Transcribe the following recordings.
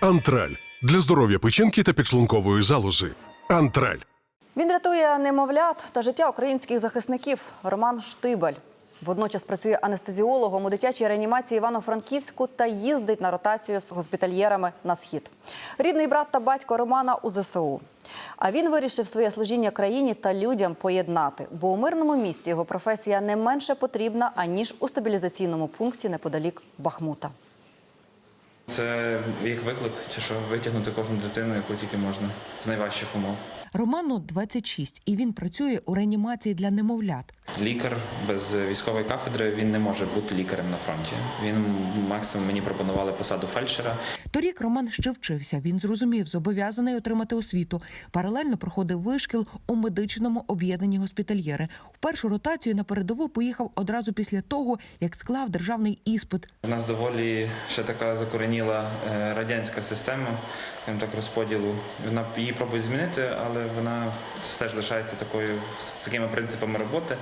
Антраль для здоров'я печінки та підшлункової залози. Антраль. Він рятує немовлят та життя українських захисників. Роман Штибель. Водночас працює анестезіологом у дитячій реанімації Івано-Франківську та їздить на ротацію з госпітальєрами на схід. Рідний брат та батько Романа у ЗСУ. А він вирішив своє служіння країні та людям поєднати, бо у мирному місті його професія не менше потрібна аніж у стабілізаційному пункті неподалік Бахмута. Це їх виклик, чи що витягнути кожну дитину, яку тільки можна з найважчих умов. Роману 26, і він працює у реанімації для немовлят. Лікар без військової кафедри він не може бути лікарем на фронті. Він максимум мені пропонували посаду фельдшера. Торік Роман ще вчився. Він зрозумів, зобов'язаний отримати освіту. Паралельно проходив вишкіл у медичному об'єднанні госпітальєри. В першу ротацію на передову поїхав одразу після того, як склав державний іспит. У нас доволі ще така закореніла е, радянська система, так, розподілу. Вона її пробує змінити, але вона все ж лишається такою з такими принципами роботи,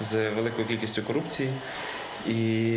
з великою кількістю корупції. І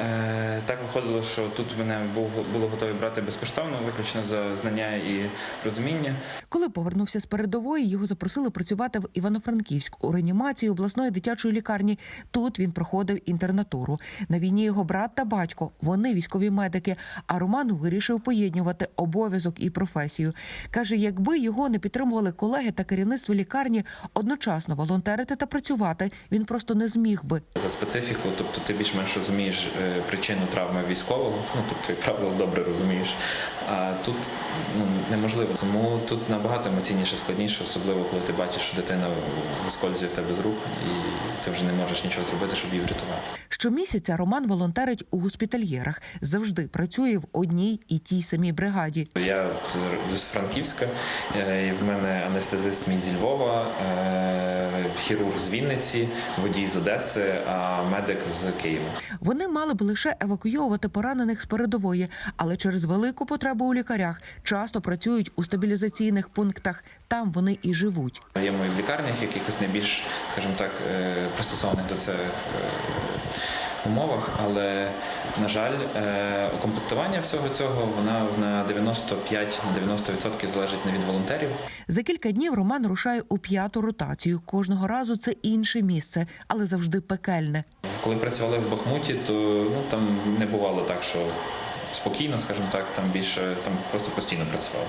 е, так виходило, що тут мене був було готові брати безкоштовно, виключно за знання і розуміння. Коли повернувся з передової, його запросили працювати в Івано-Франківськ у реанімації обласної дитячої лікарні. Тут він проходив інтернатуру. На війні його брат та батько вони військові медики. А Роман вирішив поєднувати обов'язок і професію. каже, якби його не підтримували колеги та керівництво лікарні одночасно волонтерити та працювати, він просто не зміг би. За специфіку, тобто ти більш-менш розумієш е, причину травми військового, ну тобто, як правило, добре розумієш. А тут ну, неможливо. Тому тут набагато емоційніше, складніше, особливо коли ти бачиш, що дитина вискользує в тебе з рук, і ти вже не можеш нічого зробити, щоб її врятувати. Щомісяця Роман волонтерить у госпітальєрах, завжди працює в одній і тій самій бригаді. Я з Франківська, е, і в мене анестезист мій зі Львова, е, хірург з Вінниці, водій з Одеси, а медик з Києва. Вони мали б лише евакуйовувати поранених з передової, але через велику потребу у лікарях часто працюють у стабілізаційних пунктах. Там вони і живуть. Є ми в лікарнях, якихось найбільш, скажімо так, е, пристосованих до це е, умовах, але на жаль, е, укомплектування всього цього вона на 95 на 90% залежить не від волонтерів. За кілька днів Роман рушає у п'яту ротацію. Кожного разу це інше місце, але завжди пекельне. Коли працювали в Бахмуті, то ну там не бувало так, що спокійно, скажімо так, там більше там просто постійно працював.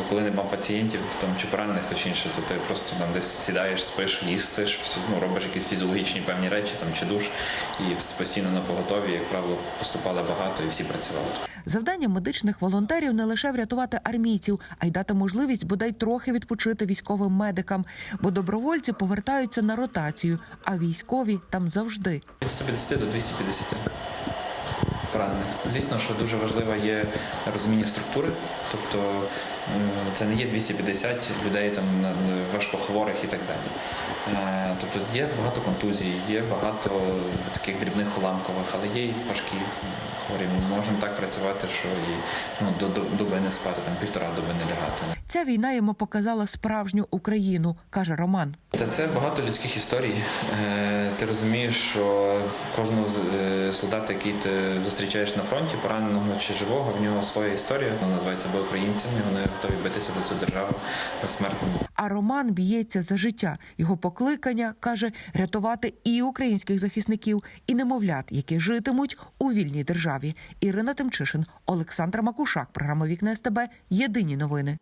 То коли нема пацієнтів, там чи поранених, то чи інше, то ти просто там десь сідаєш, спиш, їстиш, ну, робиш якісь фізіологічні певні речі, там чи душ, і постійно на поготові, як правило, поступали багато і всі працювали. Завдання медичних волонтерів не лише врятувати армійців, а й дати можливість бодай трохи відпочити військовим медикам, бо добровольці повертаються на ротацію, а військові там завжди. Від 150 до 250 поранених. Звісно, що дуже важливо є розуміння структури, тобто це не є 250 людей там важкохворих і так далі. Е, Тобто є багато контузій, є багато таких дрібних уламкових, але є і важкі хворі. Ми можемо так працювати, що і ну, до до- доби не спати, там півтора доби не лягати. Ця війна йому показала справжню Україну, каже Роман. Та це багато людських історій. Е, Ти розумієш, що кожного е, солдата, який ти зустрічаєш на фронті, пораненого чи живого, в нього своя історія. Вона називається себе українцями. Вони готові битися за цю державу на смерть. А Роман б'ється за життя. Його покликання каже рятувати і українських захисників, і немовлят, які житимуть у вільній державі. Ірина Тимчишин, Олександр Макушак. Програма Вікна СТБ. Єдині новини.